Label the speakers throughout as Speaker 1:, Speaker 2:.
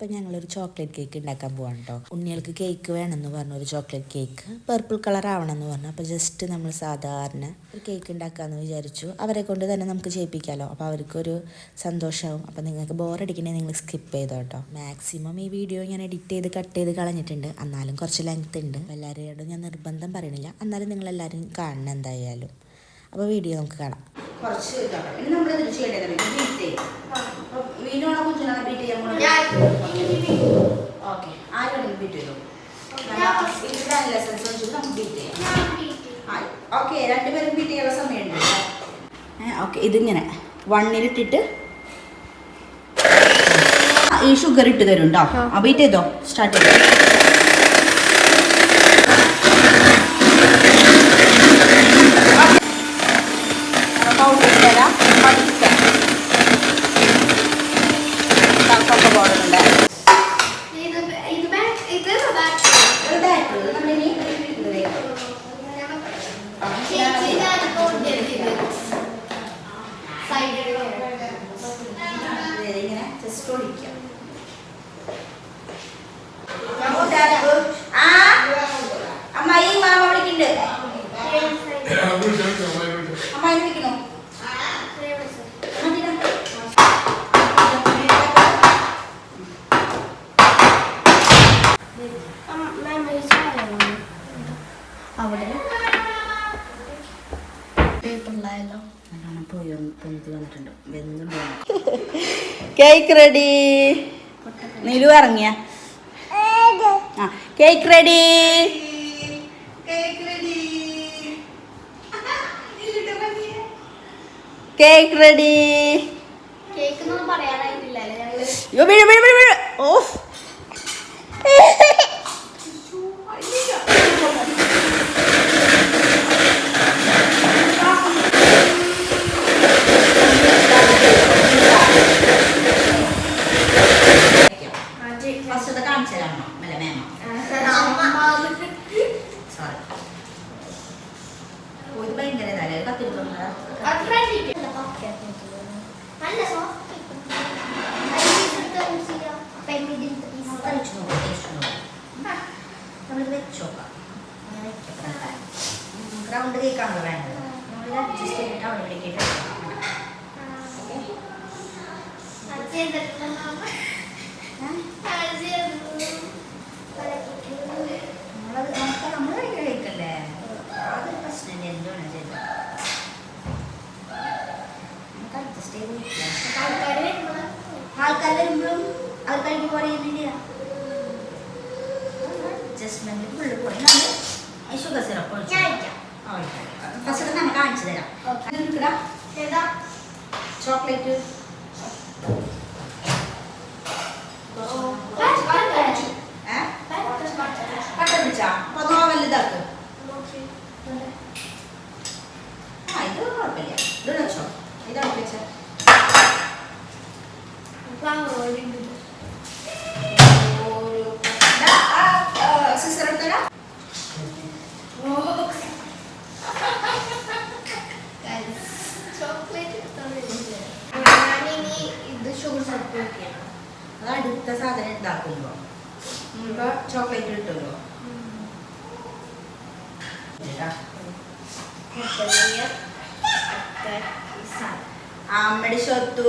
Speaker 1: അപ്പം ഞങ്ങളൊരു chocolate cake ഉണ്ടാക്കാൻ പോവാണ് കേട്ടോ ഉണ്ണികൾക്ക് കേക്ക് വേണമെന്ന് പറഞ്ഞു ഒരു ചോക്ലേറ്റ് കേക്ക്. പർപ്പിൾ കളർ ആവണമെന്ന് പറഞ്ഞു. അപ്പോൾ ജസ്റ്റ് നമ്മൾ സാധാരണ ഒരു കേക്ക് ഉണ്ടാക്കാമെന്ന് വിചാരിച്ചു. അവരെ കൊണ്ട് തന്നെ നമുക്ക് ചെയ്യിപ്പിക്കാമല്ലോ അപ്പോൾ അവർക്കൊരു സന്തോഷമാവും അപ്പോൾ നിങ്ങൾക്ക് ബോറടിക്കണേ നിങ്ങൾ സ്കിപ്പ് ചെയ്തോ കേട്ടോ മാക്സിമം ഈ വീഡിയോ ഞാൻ എഡിറ്റ് ചെയ്ത് കട്ട് ചെയ്ത് കളഞ്ഞിട്ടുണ്ട്. എന്നാലും കുറച്ച് ലെങ്ത് ഉണ്ട്. എല്ലാവരോടും ഞാൻ നിർബന്ധം പറയണില്ല. എന്നാലും നിങ്ങളെല്ലാവരും കാണണം എന്തായാലും. അപ്പോൾ വീഡിയോ നമുക്ക് കാണാം.
Speaker 2: കുറച്ച് നമ്മൾ ചെയ്യേണ്ടത് വീണോണോ കുഞ്ചിനാണോ ബീറ്റ് ചെയ്യാൻ ഓക്കെ ആരും ബീറ്റ് ചെയ്തു? ഇതിന്റെ ലെസൺസ് വെച്ചിട്ട് നമുക്ക് ബീറ്റ് ചെയ്യാം. ഓക്കെ രണ്ടുപേരും ബീറ്റ് ചെയ്യാനുള്ള സമയമുണ്ട്. ഓക്കെ ഇതിങ്ങനെ. വണ്ണിലിട്ടിട്ട് ഈ ഷുഗർ ഇട്ട് തരും കേട്ടോ ബീറ്റ് ചെയ്തോ? സ്റ്റാർട്ട് ചെയ്തോ പൗഡർ തരാം പതുക്കെ കറുപ്പൊക്കെ ബോർഡറുണ്ട് ചെറുതായിട്ട് നമ്മളിനി ഇത് വെക്കും. ഇത് ഇങ്ങനെ ജസ്റ്റ് ഒഴിക്കാം ആ അമ്മായി മാമ വിളിക്കുന്നുണ്ട്. അമ്മായി വിളിക്കണോ മതിടാ.
Speaker 3: അവിടെ പേപ്പറിലായല്ലോ
Speaker 2: പോയി പൊന്തി വന്നിട്ടുണ്ട് വെന്തുണ്ടോ കേക്ക് റെഡി. നിലു ഇറങ്ങിയ. ആ cake ready. Cake ready.
Speaker 3: Cake ഒന്നും പറയാനായിട്ടില്ലല്ലേ ഞങ്ങൾ?
Speaker 2: യോ വീഴ് വീഴ് വീഴ് വീഴ്. ഓഫ്. ഭയങ്കര ഇതല്ലേ കത്തിരിക്കുന്നത്
Speaker 3: നല്ല സോഫ്റ്റ്
Speaker 2: നമ്മളിത് വെച്ച് നോക്കാം അങ്ങനെ വെക്കാം റൗണ്ട് കേക്കാണല്ലോ വേണ്ടത് നമ്മൾ അഡ്ജസ്റ്റ് ചെയ്തിട്ട് അവിടെ ഇവിടേക്ക് നമ്മളത് നമുക്ക് നമ്മൾ കഴിക്കല്ലേ അതൊരു പ്രശ്നമില്ല എന്താണ് ചെയ്തത് ചെയ്ത് വെക്കാം ആൾക്കാർ വരുമ്പോഴും അവർ കഴിക്കും പറയുന്നില്ല അഡ്ജസ്റ്റ്മെന്റ് ഫുള്ള് പോയി നമ്മൾ ഷുഗർ സിറപ്പ് ഫസ്റ്റ് നമ്മൾ കാണിച്ചു തരാം ചോക്ലേറ്റ് കട്ട പിടിച്ചാ അപ്പൊ അത് ഓവനിൽ ഇതാക്ക് ആ ഇത് കുഴപ്പമില്ല ഇത് വെച്ചോ ഇത് അടുപ്പിച്ച സിസ്റ്റർ എടുത്തരാ
Speaker 3: ഇത് ഷുഗർ സർട്ടിഫിക്കറ്റ്
Speaker 2: അത് അടുത്ത സാധനം ഉണ്ടാക്കുമ്പോ ഇപ്പൊ ചോക്ലേറ്റ് കിട്ടുമല്ലോ അമ്മടി అమ్మడి
Speaker 3: సొత్తు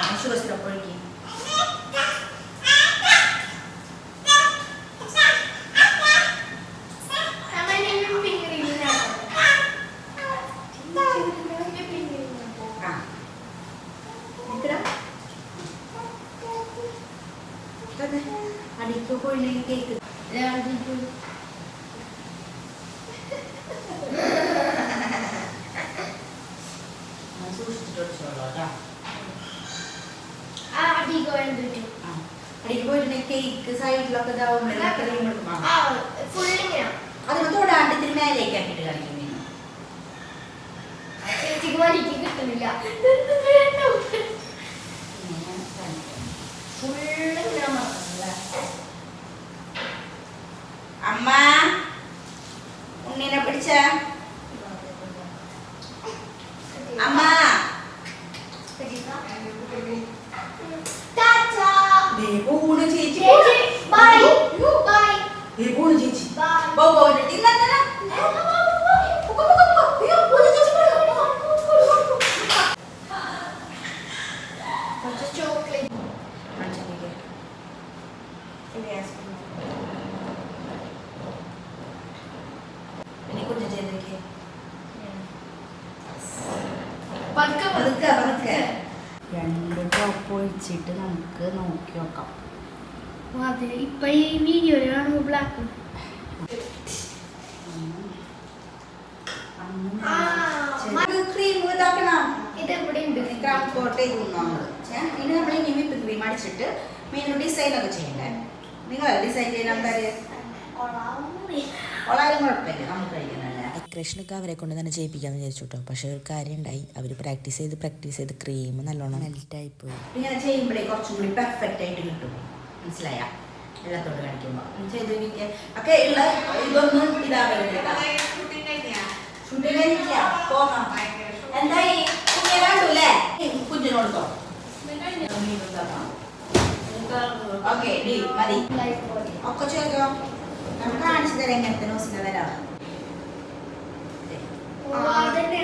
Speaker 2: మనిషి వస్తుంది అప్పటికి అడిగిపోయి నేను
Speaker 3: కేక్ അടിക്ക് വേണ്ടിട്ടു
Speaker 2: ആ അടിക്ക് പോയിട്ടുണ്ടെങ്കിൽ കേക്ക് സൈഡിലൊക്കെ ഇതാവുമ്പോൾ ക്രീം എടുക്കും അതിന് തൊടാണ്ട് ഇത്തിരി മേലേക്ക് ആക്കിയിട്ട് കളിക്കും പിന്നെ
Speaker 3: ചേച്ചിക്ക് മടിക്ക് കിട്ടുന്നില്ല.
Speaker 2: അമ്മ ഉണ്ണിനെ പിടിച്ച? നമുക്ക് നോക്കി നോക്കാം.
Speaker 3: അതെ. ഇപ്പൊ ഈ വീഡിയോയിൽ കാണുമ്പോ ബ്ലാക്ക്
Speaker 2: ക്രാഫ്റ്റ് കോട്ട് ചെയ്ത് ഇനി നമ്മൾ ഇനി വിപ്പ് ക്രീം അടിച്ചിട്ട് മെയിൻ ഡിസൈൻ ഒക്കെ ചെയ്യണ്ടേ? നിങ്ങൾ ഡിസൈൻ ചെയ്യാൻ ആൾക്കാര്? വളരെ കുഴപ്പമില്ല. നമുക്ക് കഴിക്കുന്നല്ലേ
Speaker 1: ഡെക്കറേഷനൊക്കെ അവരെ കൊണ്ട് തന്നെ ചെയ്യിപ്പിക്കാമെന്ന് വിചാരിച്ചു കേട്ടോ പക്ഷേ ഒരു കാര്യം ഉണ്ടായി അവർ പ്രാക്ടീസ് ചെയ്ത് പ്രാക്ടീസ് ചെയ്ത് ക്രീം നല്ലോണം മെൽറ്റായി പോയി
Speaker 2: ഇങ്ങനെ ചെയ്യുമ്പോഴേ കുറച്ചും കൂടി പെർഫെക്റ്റ് ആയിട്ട് കിട്ടും. മനസ്സിലായ? എല്ലാത്തോട് കാണിക്കുമ്പോൾ ചെയ്ത് നോക്കിയാൽ ഒക്കെ ഉള്ള ഇതൊന്നും ഇതാവരുത് എന്തായി? ഓക്കെ ഡി മതി. ഒക്കെ ചോദിക്കോ? നമുക്ക് കാണിച്ചു തരാം എങ്ങനത്തെ
Speaker 3: നോസിനെ
Speaker 2: ഇതന്നെ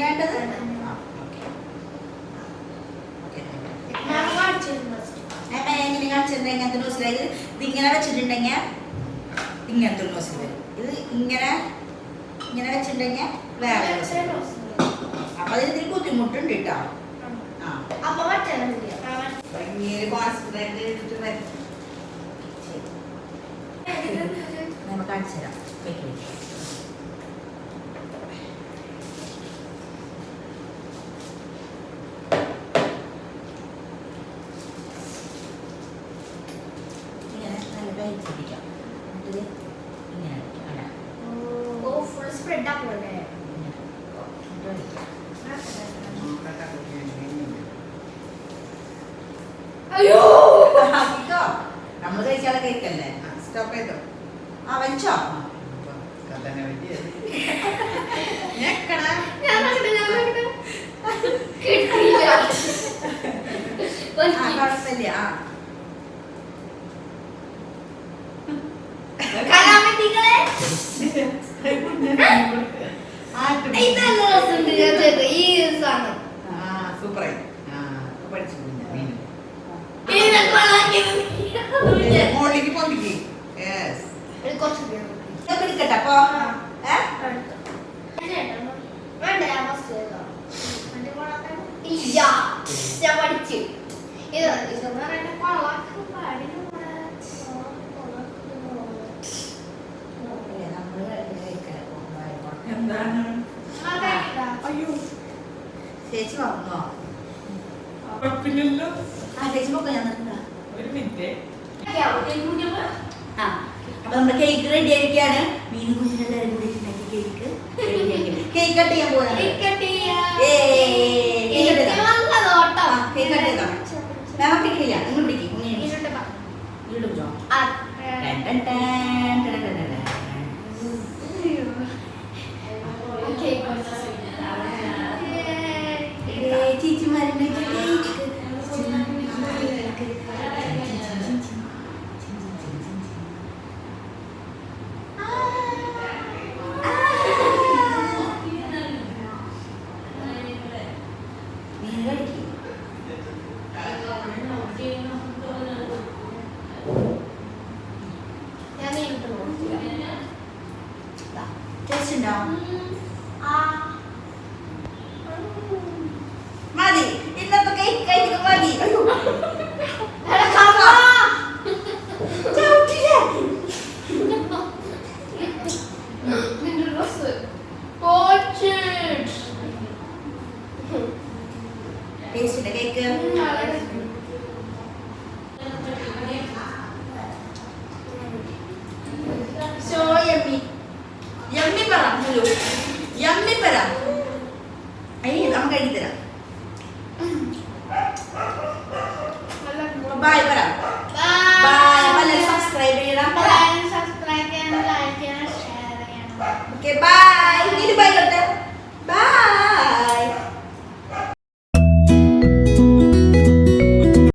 Speaker 2: വേണ്ടത്? എങ്ങനെ കാണിച്ചിരുന്നത് എങ്ങനത്തെ ന്യൂസിൽ ഇത് ഇതിങ്ങനെ വെച്ചിട്ടുണ്ടെങ്കിൽ ഇങ്ങനത്തെ ന്യൂസിൽ വരും. ഇത് ഇങ്ങനെ ഇങ്ങനെ വെച്ചിട്ടുണ്ടെങ്കിൽ വേറെ. അപ്പൊ അതിന് ഇത്തിരി ബുദ്ധിമുട്ടുണ്ട് കേട്ടോ
Speaker 3: അപ്പൊ മറ്റേ.
Speaker 2: നമുക്ക് കാണിച്ചു തരാം വെക്ക് വെക്ക്.
Speaker 3: അയ്യോ.
Speaker 2: കഴിക്കാതെ കേക്കല്ലേ?
Speaker 4: സ്റ്റോപ്പ് ചെയ്തോ.
Speaker 2: ആ
Speaker 4: കഥനെ പറ്റിയത്
Speaker 3: ഞാൻ നോക്കട്ടെ, ഞാൻ നോക്കട്ടെ. കിട്ടിയില്ല
Speaker 2: ആ കുഴപ്പമില്ല ആ
Speaker 3: കലാപറ്റികളെ
Speaker 2: ആട്ടും.
Speaker 3: ഇതല്ല രസമുണ്ട് ഞാൻ ചെയ്തത് ഈ സാധനം
Speaker 4: ആ സൂപ്പറായി ആ ഇപ്പൊ പഠിച്ചു കുഞ്ഞ മീൻ
Speaker 3: ഇതിനെ
Speaker 4: മോളിലേക്ക് പൊന്തിക്ക്.
Speaker 2: ഇതൊക്കെ എടുക്കട്ടെ അപ്പൊ. ഏ?
Speaker 3: അയ്യോ. ഞാൻ ചേട്ടനോ? ആ
Speaker 2: അപ്പൊ നമ്മുടെ കേക്ക് റെഡി ആയിരിക്കാണ്. മീനും കുഞ്ഞിനെല്ലാരും കൂടി ഉണ്ടാക്കി കേക്ക് കേക്ക് കട്ട് ചെയ്യാൻ പോകുന്നത് 香。嗯